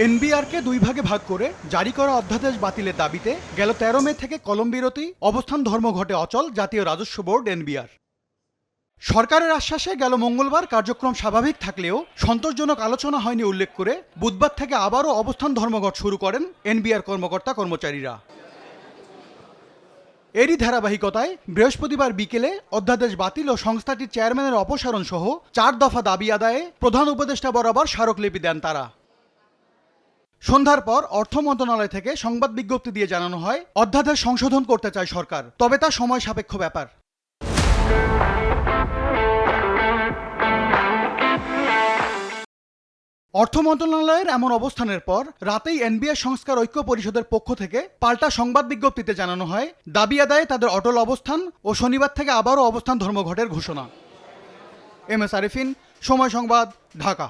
এনবিআরকে দুই ভাগে ভাগ করে জারি করা অধ্যাদেশ বাতিলের দাবিতে গেল তেরো মে থেকে কলম বিরতি, অবস্থান ধর্মঘটে অচল, জাতীয় রাজস্ব বোর্ড, এনবিআর। সরকারের আশ্বাসে গেল মঙ্গলবার কার্যক্রম স্বাভাবিক থাকলেও সন্তোষজনক আলোচনা হয়নি উল্লেখ করে বুধবার থেকে আবারও অবস্থান ধর্মঘট শুরু করেন এনবিআর কর্মকর্তা কর্মচারীরা। এরই ধারাবাহিকতায় বৃহস্পতিবার বিকেলে অধ্যাদেশ বাতিল ও সংস্থাটির চেয়ারম্যানের অপসারণ সহ চার দফা দাবি আদায়ে প্রধান উপদেষ্টা বরাবর স্মারকলিপি দেন তারা। সন্ধ্যার পর অর্থ মন্ত্রণালয় থেকে সংবাদ বিজ্ঞপ্তি দিয়ে জানানো হয়, অধ্যাদেশ সংশোধন করতে চায় সরকার, তবে তা সময় সাপেক্ষ ব্যাপার। অর্থ মন্ত্রণালয়ের এমন অবস্থানের পর রাতেই এনবিআর সংস্কার ঐক্য পরিষদের পক্ষ থেকে পাল্টা সংবাদ বিজ্ঞপ্তিতে জানানো হয়, দাবি আদায়ে তাদের অটল অবস্থান ও শনিবার থেকে আবারও অবস্থান ধর্মঘটের ঘোষণা। এম এস আরিফিন, সময় সংবাদ, ঢাকা।